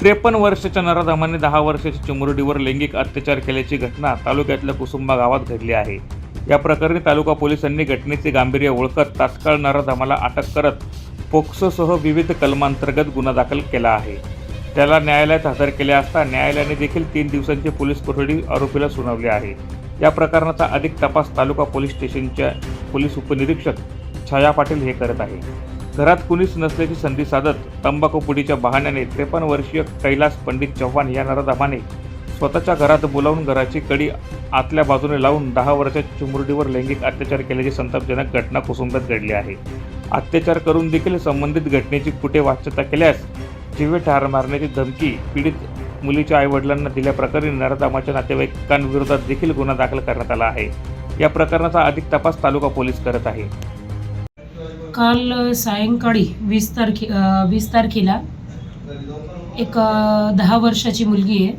त्रेपन्न वर्षाच्या नराधामाने दहा वर्षाच्या चिमुरडीवर लैंगिक अत्याचार केल्याची घटना तालुक्यातल्या कुसुंबा गावात घडली आहे. या प्रकरणी तालुका पोलिसांनी घटनेचे गांभीर्य ओळखत तात्काळ नराधामाला अटक करत पोक्सोसह विविध कलमांतर्गत गुन्हा दाखल केला आहे. त्याला न्यायालयात हजर केले असता न्यायालयाने देखील तीन दिवसांची पोलीस कोठडी आरोपीला सुनावली आहे. या प्रकरणाचा अधिक तपास तालुका पोलीस स्टेशनच्या पोलीस उपनिरीक्षक छाया पाटील हे करत आहे घरात कुणीच नसल्याची संधी साधत तंबाखूपुडीच्या बहाण्याने त्रेपन्न वर्षीय कैलास पंडित चव्हाण या नराधामाने स्वतःच्या घरात बोलावून घराची कडी आतल्या बाजूने लावून दहा वर्षाच्या चिमुरडीवर लैंगिक अत्याचार केल्याची संतापजनक घटना कुसुंबात घडली आहे. अत्याचार करून देखील संबंधित घटनेची कुठे वाच्यता केल्यास जीवे ठार मारण्याची धमकी पीडित मुलीच्या आईवडिलांना दिल्याप्रकरणी नराधामाच्या नातेवाईकांविरोधात देखील गुन्हा दाखल करण्यात आला आहे. या प्रकरणाचा अधिक तपास तालुका पोलीस करत आहे. काल सायंकाळी वीस तारखे वीस तारखेला एक दहा वर्षाची मुलगी आहे.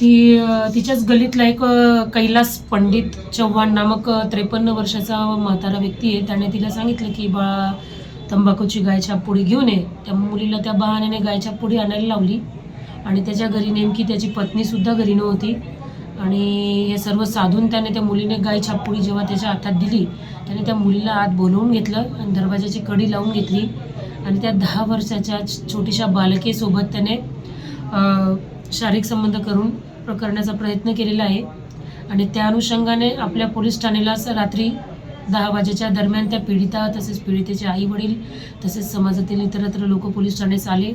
ती तिच्याच गलीतला एक कैलास पंडित चव्हाण नामक त्रेपन्न वर्षाचा म्हातारा व्यक्ती आहे. त्याने तिला सांगितलं की बाळा तंबाखूची गायच्या पुडी घेऊन ये. त्या मुलीला त्या बहाण्याने गायच्या पुढी आणायला लावली. आणि त्याच्या घरी नेमकी त्याची पत्नीसुद्धा घरी नव्हती. आणि हे सर्व साधून त्याने त्या मुलीने गाय छापुडी जेव्हा त्याच्या हातात दिली त्याने त्या मुलीला आत बोलवून घेतलं आणि दरवाजाची कडी लावून घेतली. आणि त्या दहा वर्षाच्या छोटीशा बालकेसोबत त्याने शारीरिक संबंध करून करण्याचा प्रयत्न केलेला आहे. आणि त्या अनुषंगाने आपल्या पोलीस ठाणेला रात्री दहा वाजेच्या दरम्यान त्या पीडिता तसेच पीडितेचे आई वडील तसेच समाजातील इतरत्र लोक पोलीस ठाण्यास आले.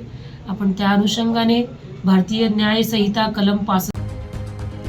आपण त्या अनुषंगाने भारतीय न्यायसंहिता कलम पास